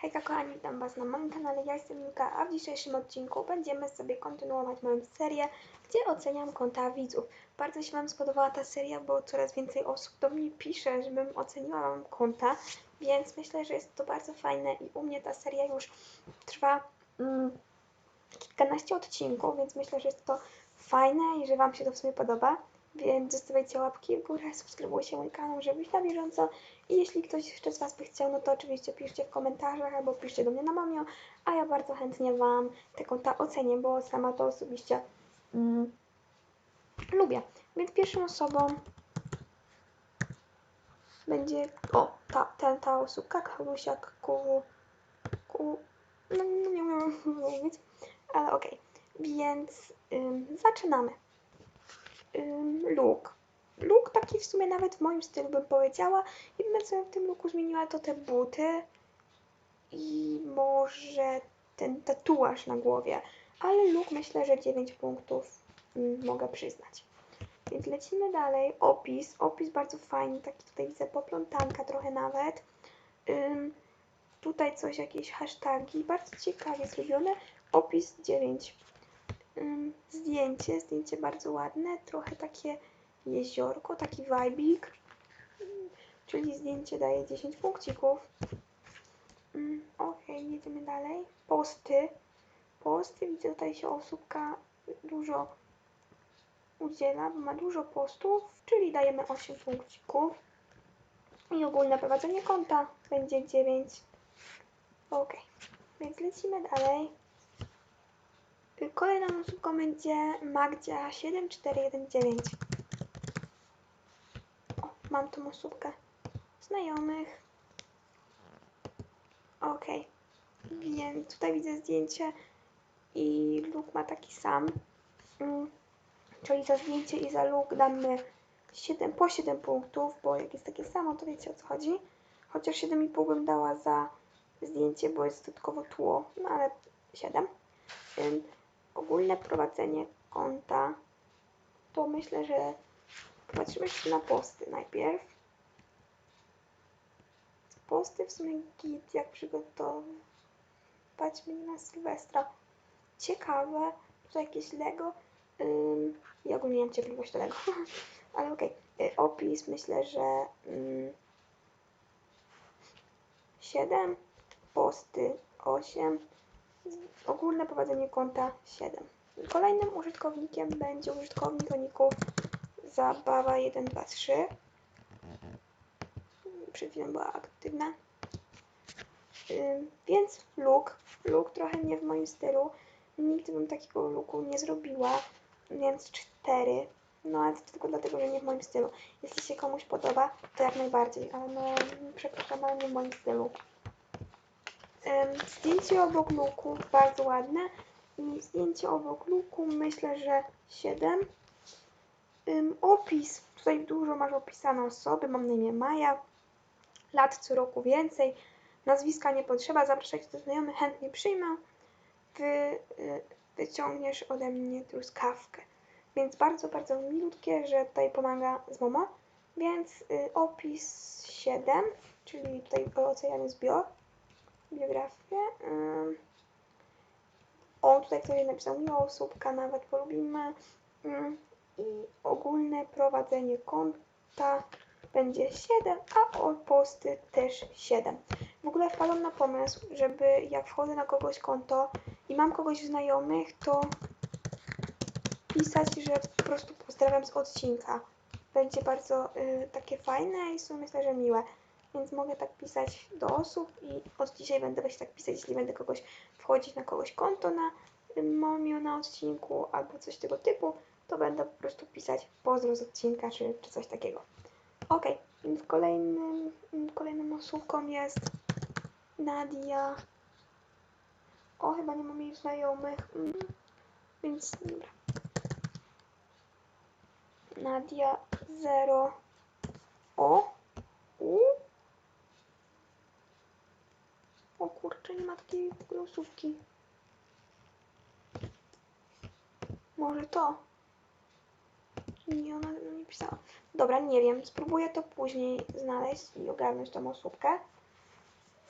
Hejka kochani, witam was na moim kanale, ja jestem Milka, a w dzisiejszym odcinku będziemy sobie kontynuować moją serię, gdzie oceniam konta widzów. Bardzo się wam spodobała ta seria, bo coraz więcej osób do mnie pisze, żebym oceniła wam konta, więc myślę, że jest to bardzo fajne i u mnie ta seria już trwa mm, kilkanaście odcinków, więc myślę, że jest to fajne i że wam się to w sumie podoba. Więc zostawiajcie łapki w górę, subskrybujcie mój kanał, żeby być na bieżąco. I jeśli ktoś jeszcze z Was by chciał, no to oczywiście piszcie w komentarzach albo piszcie do mnie na mamio, a ja bardzo chętnie Wam te konta ocenię, bo sama to osobiście mm, lubię. Więc pierwszą osobą będzie, o, ta, ta, ta osóbka, Kalusiak, ku, ku, no, no nie umiem mówić, ale okej. Więc ym, zaczynamy. Ym, look. Look taki w sumie nawet w moim stylu bym powiedziała. Jedyne co bym w tym looku zmieniła to te buty i może ten tatuaż na głowie. Ale look myślę, że 9 punktów ym, mogę przyznać. Więc lecimy dalej. Opis. Opis bardzo fajny. Taki tutaj widzę poplątanka trochę nawet. Ym, tutaj coś, jakieś hasztagi. Bardzo ciekawie zrobione. Opis 9. Ym, zdjęcie. Zdjęcie bardzo ładne. Trochę takie jeziorko, taki wajbik. Czyli zdjęcie daje 10 punkcików. Ym, Okej, jedziemy dalej. Posty. Posty. Widzę tutaj się osóbka dużo udziela, bo ma dużo postów, czyli dajemy 8 punkcików. I ogólne prowadzenie konta będzie 9. Ok, więc lecimy dalej. Kolejną osobką będzie Magdzia 7419. Mam tą osóbkę znajomych. Ok, więc tutaj widzę zdjęcie i look ma taki sam. Mm, Czyli za zdjęcie i za look damy 7, po 7 punktów, bo jak jest takie samo, to wiecie o co chodzi. Chociaż 7,5 bym dała za zdjęcie, bo jest dodatkowo tło, no ale 7. Ym, ogólne prowadzenie konta, to myślę, że patrzymy się na posty najpierw. Posty w sumie git, jak przygotować mnie na Sylwestra. Ciekawe, tutaj jakieś Lego. Ym, ja ogólnie nie mam cierpliwości do tego, ale okej. Y, Opis myślę, że ym, 7, posty 8, ogólne prowadzenie konta 7. Kolejnym użytkownikiem będzie użytkownik o niku zabawa 123. Przed chwilą była aktywna. Więc look, look trochę nie w moim stylu. Nigdy bym takiego looku nie zrobiła, więc 4. No ale to tylko dlatego, że nie w moim stylu. Jeśli się komuś podoba, to jak najbardziej, ale no przepraszam, ale nie w moim stylu. Ym, zdjęcie obok luku bardzo ładne i zdjęcie obok luku myślę, że 7. Ym, opis, tutaj dużo masz opisane osoby, mam na imię Maja, lat co roku więcej, nazwiska nie potrzeba, zapraszać do znajomych, chętnie przyjmę wy, y, wyciągniesz ode mnie truskawkę. Więc bardzo, bardzo milutkie, że tutaj pomaga z Momo. Więc y, opis 7, czyli tutaj oceniamy zbior, biografię. Y, o, tutaj ktoś napisał miła osóbka, nawet polubimy. I ogólne prowadzenie konta będzie 7, a o posty też 7. W ogóle wpadłam na pomysł, żeby jak wchodzę na kogoś konto i mam kogoś znajomych, to pisać, że po prostu pozdrawiam z odcinka. Będzie bardzo y, takie fajne i w sumie myślę, że miłe. Więc mogę tak pisać do osób i od dzisiaj będę właśnie tak pisać, jeśli będę kogoś wchodzić na kogoś konto na y, Momio na odcinku albo coś tego typu, to będę po prostu pisać pozdro z odcinka czy, czy coś takiego. Ok, więc kolejnym, kolejną osobką jest Nadia. O, chyba nie mam jej znajomych. Mm. Więc dobra. Nadia 0. O! U. O kurczę, nie ma takiej głosówki. Może to? Nie, ona nie pisała. Dobra, nie wiem. Spróbuję to później znaleźć i ogarnąć tą osóbkę.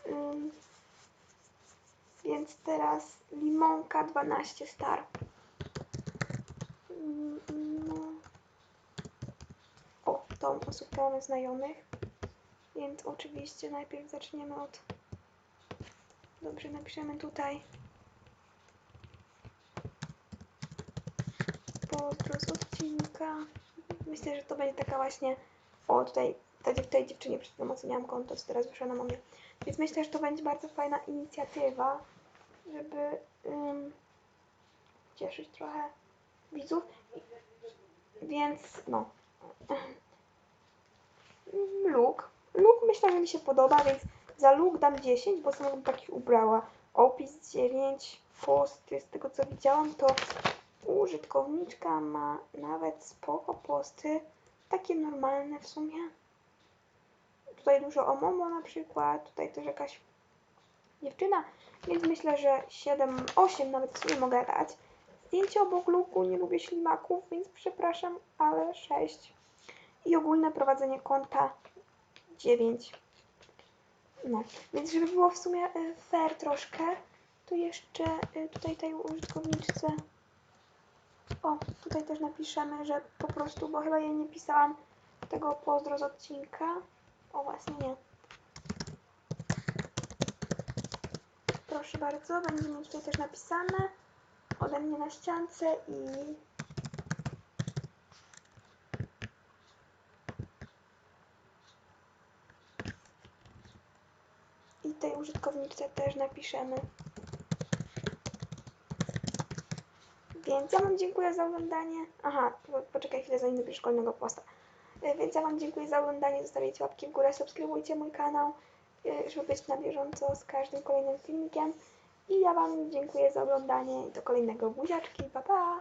Ym, Więc teraz limonka 12 star. Mm, No. O, tą osób mamy znajomych. Więc oczywiście najpierw zaczniemy od. Dobrze, napiszemy tutaj. Pozdro z odcinka. Myślę, że to będzie taka właśnie. O, tutaj tej, tej dziewczynie przed chwilą oceniałam konto, co teraz wyszło na mamie. Więc myślę, że to będzie bardzo fajna inicjatywa, żeby ym, cieszyć trochę widzów. Więc no. Look. Look myślę, że mi się podoba, więc za look dam 10, bo sama bym taki ubrała. Opis 9, posty, z tego co widziałam, to użytkowniczka ma nawet spoko posty, takie normalne w sumie. Tutaj dużo o Momo na przykład, tutaj też jakaś dziewczyna, więc myślę, że 7, 8 nawet w sumie mogę dać. Zdjęcie obok luku, nie lubię ślimaków, więc przepraszam, ale 6. I ogólne prowadzenie konta 9. No, więc żeby było w sumie y, fair troszkę, to jeszcze y, tutaj tej użytkowniczce o, tutaj też napiszemy, że po prostu, bo chyba jej nie pisałam tego pozdro z odcinka. O, właśnie nie. Proszę bardzo, będzie mieć tutaj też napisane ode mnie na ściance i i tej użytkowniczce też napiszemy. Więc ja Wam dziękuję za oglądanie. Aha, po- poczekaj chwilę, zanim napisz szkolnego posta. E, Więc ja Wam dziękuję za oglądanie. Zostawiajcie łapki w górę, subskrybujcie mój kanał, e, żeby być na bieżąco z każdym kolejnym filmikiem. I ja Wam dziękuję za oglądanie do kolejnego buziaczki. Pa, pa!